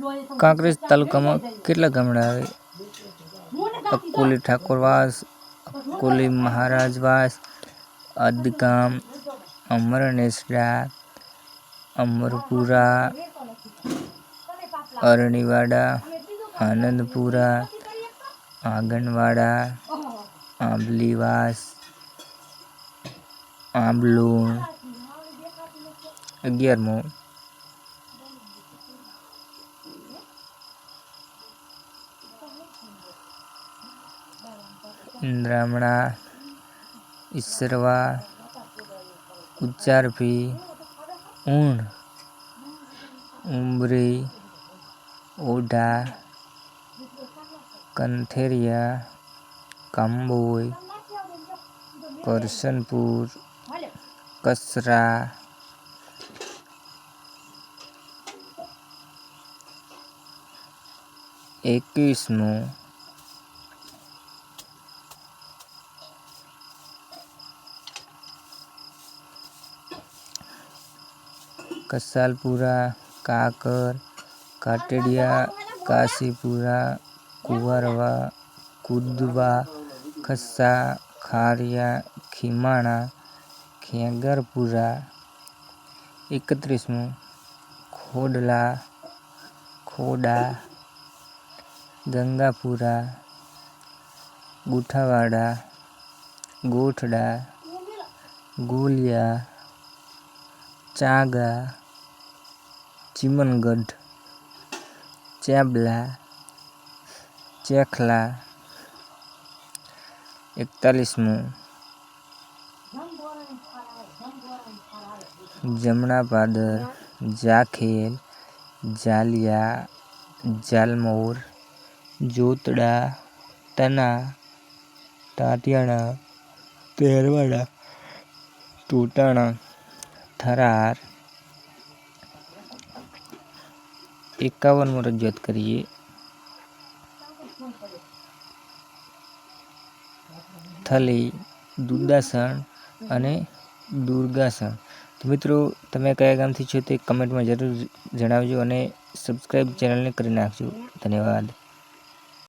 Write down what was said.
કાંકરેજ તાલુકામાં કેટલા ગામડા આવે? અકોલી ઠાકોરવાસ, અકોલી મહારાજવાસ અદગામ અમરનેસડા અમરપુરા, અરણીવાડા, આનંદપુરા, આંગણવાડા, આંબલીવાસ, આંબલુણ, અગિયારમો. ઇન્દ્રામણા ઈસરવા ઉચ્ચારફી ઊણ ઉમરી ઓઢા કંથેરિયા કાંબોય કરસનપુર કસરા એકવીસમું કસાલપુરા કાકર કાટડિયા કાશીપુરા કુંવરવા કુદવા ખસ્સા ખારિયા ખીમાણા ખેંગરપુરા એકત્રીસમું ખોડલા ખોડા ગંગાપુરા ગુઠાવાડા ગોઠડા ગોલિયા ચાગા, ચીમનગઢ, ચેબલા, ચેખલા, એકતાલીસમું જમણા પાદર જાખેલ, જાલિયા, જાલમોર, જોતડા, તના ટાટિયાણા પહેરવાડા ટોટાણા થરાર એકાવનમાં રજૂઆત કરીએ. થલી દુર્દાસન અને દુર્ગાસણ. તો મિત્રો, તમે કયા ગામથી છો તે કમેન્ટમાં જરૂર જણાવજો અને સબસ્ક્રાઈબ ચેનલને કરી નાખજો. ધન્યવાદ.